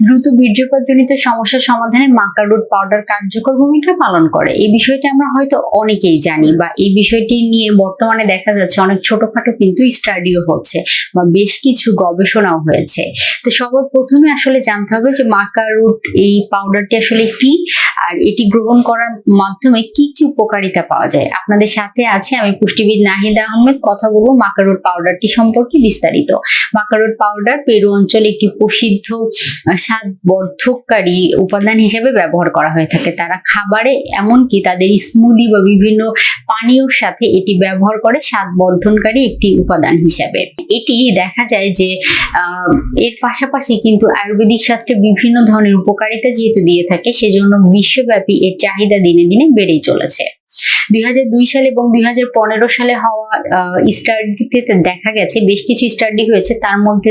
দ্রুত বীর্যপাতজনিত সমস্যা সমাধানে মাকা রুট পাউডার কার্যকর ভূমিকা পালন করে। এই বিষয়টি আমরা হয়তো অনেকেই জানি বা এই বিষয়টি নিয়ে বর্তমানে দেখা যাচ্ছে অনেক ছোটখাটো কিন্তু স্টাডিও হচ্ছে বা বেশ কিছু গবেষণাও হয়েছে। তো সবার প্রথমে আসলে জানতে হবে যে মাকা রুট এই পাউডারটি আসলে কি আর এটি গ্রহণ করার মাধ্যমে কি কি উপকারিতা পাওয়া যায়। আপনাদের সাথে আছে আমি পুষ্টিবিদ নাহিদা আহমেদ। কথা বলব মাকারুট পাউডারটি সম্পর্কে বিস্তারিত। মাকারুট পাউডার পেরু অঞ্চলে একটি প্রসিদ্ধ স্বাদ বর্ধককারী উপাদান হিসেবে ব্যবহার করা হয়ে থাকে। তারা খাবারে এমনকি তাদের স্মুদি বা বিভিন্ন পানীয়র সাথে এটি ব্যবহার করে স্বাদ বর্ধনকারী একটি উপাদান হিসাবে। এটি দেখা যায় যে এর পাশাপাশি কিন্তু আয়ুর্বেদিক শাস্ত্রে বিভিন্ন ধরনের উপকারিতা যেহেতু দিয়ে থাকে, সেজন্য বিশ্বব্যাপী এর চাহিদা দিনে দিনে বেড়েই চলেছে। দুই হাজার দুই সালে এবং দুই হাজার পনেরো সালে হওয়া স্টাডিতে দেখা গেছে, বেশ কিছু স্টাডি হয়েছে। তার মধ্যে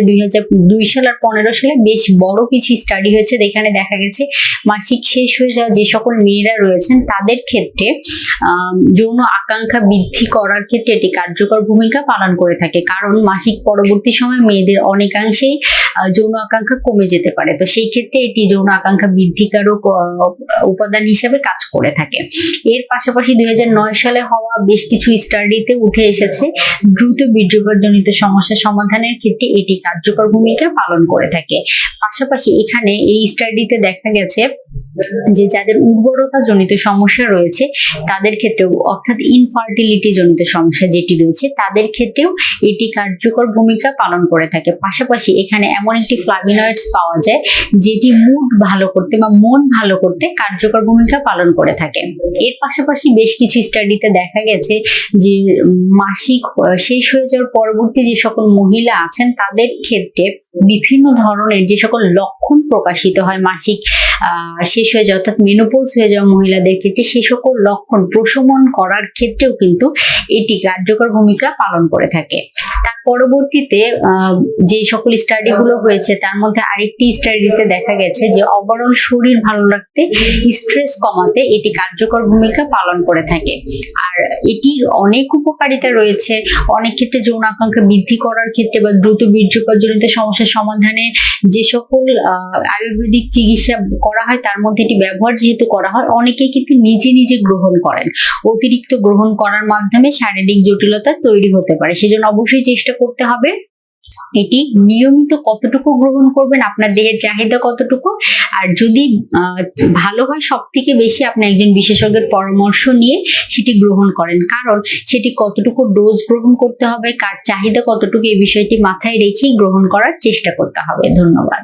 দুই সাল আর পনেরো সালে বেশ বড় কিছু স্টাডি হয়েছে। যেখানে দেখা গেছে, মাসিক শেষ হয়ে যাওয়া যে সকল মেয়েরা রয়েছেন, তাদের ক্ষেত্রে যৌন আকাঙ্ক্ষা বৃদ্ধি করার ক্ষেত্রে এটি কার্যকর ভূমিকা পালন করে থাকে। কারণ মাসিক পরবর্তী সময় মেয়েদের অনেকাংশেই যৌন আকাঙ্ক্ষা কমে যেতে পারে। তো সেই ক্ষেত্রে এটি যৌন আকাঙ্ক্ষা বৃদ্ধিকারক উপাদান হিসেবে কাজ করে থাকে। এর পাশাপাশি দুই হাজার সালে হওয়া বেশ কিছু স্টাডিতে উঠে এসেছে। দ্রুত বীর্যপাতজনিত সমস্যা সমাধানের ক্ষেত্রে এটি কার্যকর ভূমিকা পালন করে থাকে। পাশাপাশি এখানে এই স্টাডিতে দেখা গেছে যে যাদের উর্বরতা জনিত সমস্যা রয়েছে, তাদের ক্ষেত্রেও, অর্থাৎ ইনফার্টিলিটি জনিত সমস্যা যেটি রয়েছে, তাদের ক্ষেত্রেও এটি কার্যকর ভূমিকা পালন করে থাকে। পাশাপাশি এখানে এমন একটি ফ্লাভিনয়েডস পাওয়া যায়, যেটি মুড ভালো করতে বা মন ভালো করতে কার্যকর ভূমিকা পালন করে থাকে। এর পাশাপাশি বেশ কিছু স্টাডিতে দেখা গেছে যে মাসিক শেষ হয়ে যাওয়ার পরবর্তী যে সকল মহিলা আছেন, তাদের ক্ষেত্রে বিভিন্ন ধরনের যে সকল লক্ষণ প্রকাশিত হয় মাসিক শেষ হয়ে যাওয়া অর্থাৎ মেনোপোজ হয়ে যাওয়া মহিলাদের ক্ষেত্রে সে সকল লক্ষণ প্রশমন করার ক্ষেত্রেও কিন্তু এটি কার্যকর ভূমিকা পালন করে থাকে। তার পরবর্তীতে যে সকল স্টাডিগুলো হয়েছে, তার মধ্যে আরেকটি স্টাডিতে দেখা গেছে যে ওভারঅল শরীর ভালো রাখতে স্ট্রেস কমাতে এটি কার্যকর ভূমিকা পালন করে থাকে। আর এটির অনেক উপকারিতা রয়েছে। অনেক ক্ষেত্রে যৌন আকাঙ্ক্ষা বৃদ্ধি করার ক্ষেত্রে বা দ্রুত বীর্যপাতজনিত সমস্যার সমাধানে যে সকল আয়ুর্বেদিক চিকিৎসা করা হয়, তার মধ্যে এটি ব্যবহার যেহেতু করা হয়, অনেকেই কিন্তু নিজে নিজে গ্রহণ করেন। অতিরিক্ত গ্রহণ করার মাধ্যমে শারীরিক জটিলতা তৈরি হতে পারে। সেজন্য অবশ্যই চেষ্টা করতে হবে এটি নিয়মিত কতটুকু গ্রহণ করবেন, আপনার দেহের চাহিদা কতটুকু, আর যদি ভালো হয় সব থেকে বেশি আপনি একজন বিশেষজ্ঞের পরামর্শ নিয়ে সেটি গ্রহণ করেন। কারণ সেটি কতটুকু ডোজ গ্রহণ করতে হবে, কার চাহিদা কতটুকু এই বিষয়টি মাথায় রেখেই গ্রহণ করার চেষ্টা করতে হবে। ধন্যবাদ।